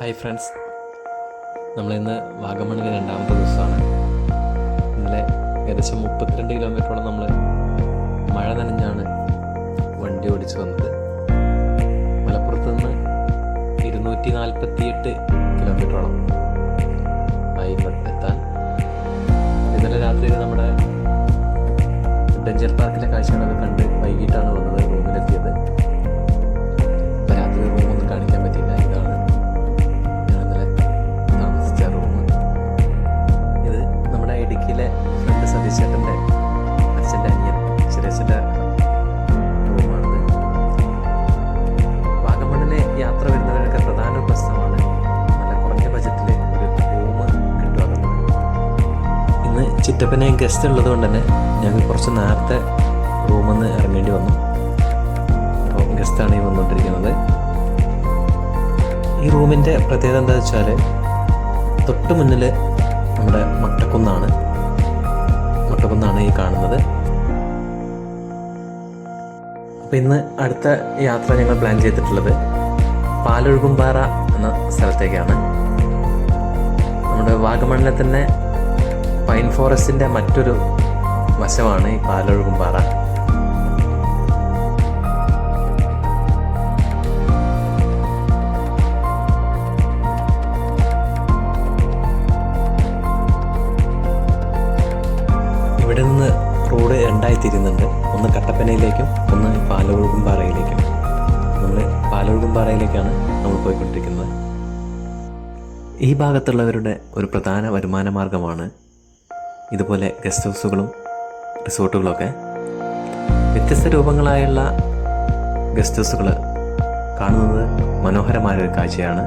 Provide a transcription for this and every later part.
Hi friends നമ്മളിന്ന് വാഗമണിലെ രണ്ടാമത്തെ ദിവസമാണ്. ഇന്നലെ ഏകദേശം മുപ്പത്തിരണ്ട് കിലോമീറ്ററോളം നമ്മൾ മഴ നനഞ്ഞാണ് വണ്ടി ഓടിച്ചു വന്നത്. മലപ്പുറത്ത് നിന്ന് ഇരുന്നൂറ്റി നാൽപ്പത്തിയെട്ട് കിലോമീറ്ററോളം ആയി എത്താൻ. ഇന്നലെ രാത്രി നമ്മുടെ ഡെഞ്ചർ പാർക്കിലെ കാഴ്ചകളൊക്കെ ഇന്ന് ചിറ്റപ്പനെ ഗസ്റ്റ് ഉള്ളത് കൊണ്ട് തന്നെ ഞങ്ങൾ കുറച്ച് നേരത്തെ റൂമിൽ നിന്ന് ഇറങ്ങേണ്ടി വന്നു. അപ്പോൾ ഗസ്റ്റാണ് ഈ വന്നുകൊണ്ടിരിക്കുന്നത്. ഈ റൂമിന്റെ പ്രത്യേകത എന്താ വെച്ചാൽ തൊട്ട് മുന്നിൽ നമ്മുടെ മട്ടക്കുന്നാണ്. മട്ടക്കുന്നാണ് ഈ കാണുന്നത്. അപ്പോൾ ഇന്ന് അടുത്ത യാത്ര ഞങ്ങൾ പ്ലാൻ ചെയ്തിട്ടുള്ളത് പാലൊഴുകുംപാറ എന്ന സ്ഥലത്തേക്കാണ്. നമ്മുടെ വാഗമണ്ണിലെ തന്നെ പൈൻ ഫോറസ്റ്റിന്റെ മറ്റൊരു വശമാണ് ഈ പാലൊഴുകുംപാറ ഇവിടെ നിന്ന് റോഡ് രണ്ടായി ഒന്ന് കട്ടപ്പനയിലേക്കും ഒന്ന് പാലൊഴുകുംപാറയിലേക്കും നമ്മൾ പാലൊഴുകുംപാറയിലേക്കാണ് നമ്മൾ പോയിക്കൊണ്ടിരിക്കുന്നത്. ഈ ഭാഗത്തുള്ളവരുടെ ഒരു പ്രധാന വരുമാന മാർഗമാണ് ഇതുപോലെ ഗസ്റ്റ് ഹൗസുകളും റിസോർട്ടുകളൊക്കെ വ്യത്യസ്ത രൂപങ്ങളായുള്ള ഗസ്റ്റ് ഹൗസുകൾ കാണുന്നത് മനോഹരമായൊരു കാഴ്ചയാണ്.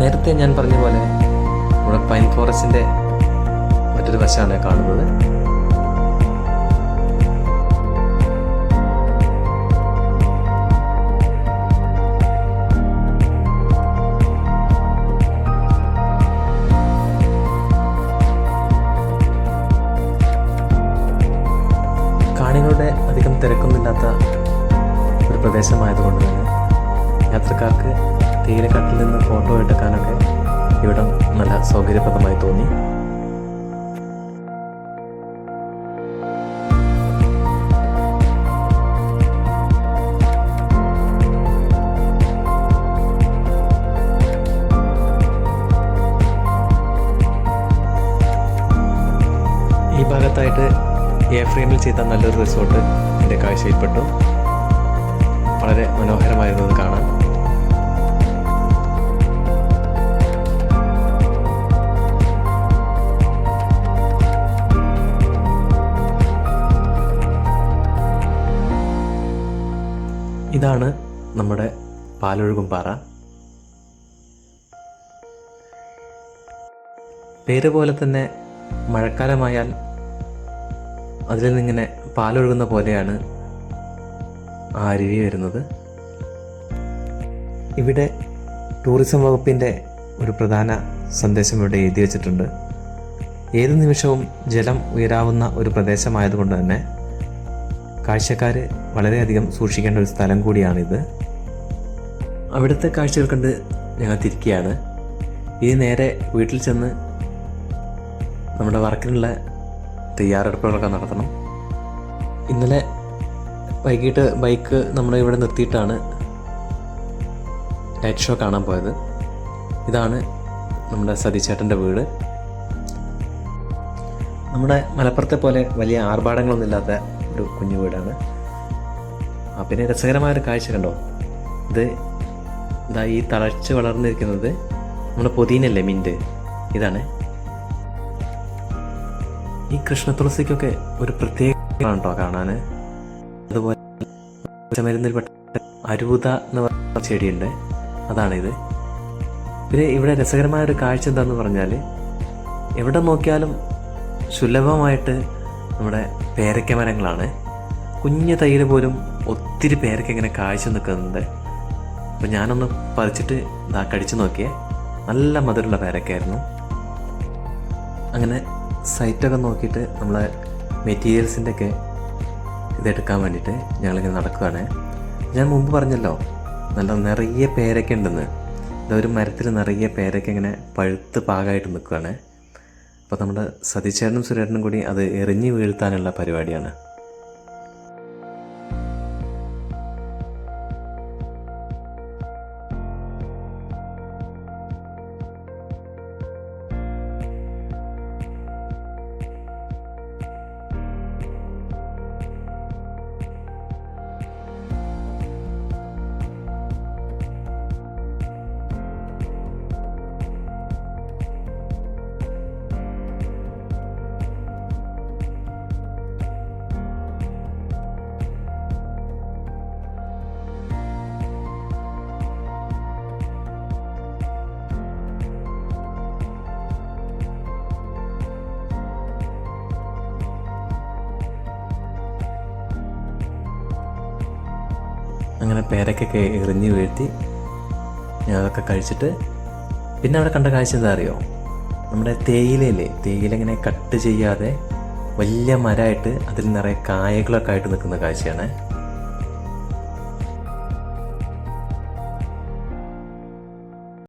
നേരത്തെ ഞാൻ പറഞ്ഞ പോലെ നമ്മുടെ പൈൻ ഫോറസ്റ്റിന്റെ മറ്റൊരു വശമാണ് കാണുന്നത്. കാണികളുടെ അധികം തിരക്കൊന്നുമില്ലാത്ത ഒരു പ്രദേശമായതുകൊണ്ട് തന്നെ യാത്രക്കാർക്ക് തേയിലക്കാട്ടിൽ നിന്ന് ഫോട്ടോ നല്ല സൗകര്യപ്രദമായി തോന്നി. ഈ ഭാഗത്തായിട്ട് എ ഫ്രെയിമിൽ ചെയ്ത നല്ലൊരു റിസോർട്ട് എന്റെ കാഴ്ചയിൽപ്പെട്ടു. വളരെ മനോഹരമായിരുന്നു. ഇതാണ് നമ്മുടെ പാലൊഴുകുംപാറ പേര് പോലെ തന്നെ മഴക്കാലമായാൽ അതിൽ നിന്നിങ്ങനെ പാലൊഴുകുന്ന പോലെയാണ് ആ അരുവി വരുന്നത്. ഇവിടെ ടൂറിസം വകുപ്പിന്റെ ഒരു പ്രധാന സന്ദേശം ഇവിടെ എഴുതി വച്ചിട്ടുണ്ട്. ഏത് നിമിഷവും ജലം ഉയരാവുന്ന ഒരു പ്രദേശമായതുകൊണ്ട് തന്നെ കാഴ്ചക്കാർ വളരെയധികം സൂക്ഷിക്കേണ്ട ഒരു സ്ഥലം കൂടിയാണിത്. അവിടുത്തെ കാഴ്ചകൾ കണ്ട് ഞങ്ങൾ തിരിക്കുകയാണ്. ഇനി നേരെ വീട്ടിൽ ചെന്ന് നമ്മുടെ വർക്കിനുള്ള തയ്യാറെടുപ്പുകളൊക്കെ നടത്തണം. ഇന്നലെ വൈകിട്ട് ബൈക്ക് നമ്മൾ ഇവിടെ നിർത്തിയിട്ടാണ് ലൈറ്റ് ഷോ കാണാൻ പോയത്. ഇതാണ് നമ്മുടെ സതീശേട്ടന്റെ വീട്. നമ്മുടെ മലപ്പുറത്തെ പോലെ വലിയ ആർഭാടങ്ങളൊന്നും ഇല്ലാത്ത ഒരു കുഞ്ഞു വീടാണ്. ആ പിന്നെ രസകരമായ ഒരു കാഴ്ച കണ്ടോ? ഇത് ഇതാ ഈ തളച്ച് വളർന്നിരിക്കുന്നത് നമ്മുടെ പൊതിനല്ലേ മിന്റ് ഇതാണ്. ഈ കൃഷ്ണ തുളസിക്കൊക്കെ ഒരു പ്രത്യേക കേട്ടോ കാണാൻ അതുപോലെ പച്ചമരുന്നിൽപ്പെട്ട അരൂത എന്ന് പറയുന്ന ചെടിയുണ്ട്. അതാണിത്. പിന്നെ ഇവിടെ രസകരമായ ഒരു കാഴ്ച എന്താണെന്ന് പറഞ്ഞാൽ എവിടെ നോക്കിയാലും സുലഭമായിട്ട് നമ്മുടെ പേരക്ക മരങ്ങളാണ്. കുഞ്ഞു തൈയിൽ പോലും ഒത്തിരി പേരക്ക ഇങ്ങനെ കാഴ്ച നിൽക്കുന്നുണ്ട്. അപ്പോൾ ഞാനൊന്ന് പറിച്ചിട്ട് ഇതാ കടിച്ചു നോക്കിയേ. നല്ല മധുരമുള്ള പേരക്കായിരുന്നു അങ്ങനെ സൈറ്റൊക്കെ നോക്കിയിട്ട് നമ്മളെ മെറ്റീരിയൽസിന്റെ ഒക്കെ ഇതെടുക്കാൻ വേണ്ടിയിട്ട് ഞങ്ങളിങ്ങനെ നടക്കുകയാണ് ഞാൻ മുമ്പ് പറഞ്ഞല്ലോ നല്ല നിറയെ പേരക്ക ഉണ്ടെന്ന്. ഇതൊരു മരത്തിൽ നിറയെ പേരക്ക ഇങ്ങനെ പഴുത്ത് പാകമായിട്ട് നിൽക്കുകയാണ് അപ്പോൾ നമ്മുടെ സതീശേട്ടനും സുരേട്ടനും കൂടി അത് എറിഞ്ഞു വീഴ്ത്താനുള്ള പരിപാടിയാണ്. അങ്ങനെ പേരക്കൊക്കെ എറിഞ്ഞ് വീഴ്ത്തി അതൊക്കെ കഴിച്ചിട്ട് പിന്നെ അവിടെ കണ്ട കാഴ്ച എന്താ അറിയോ? നമ്മുടെ തേയിലയില്ലേ? തേയില ഇങ്ങനെ കട്ട് ചെയ്യാതെ വലിയ മരമായിട്ട് അതിൽ നിറയെ കായകളൊക്കെ ആയിട്ട് നിൽക്കുന്ന കാഴ്ചയാണ്.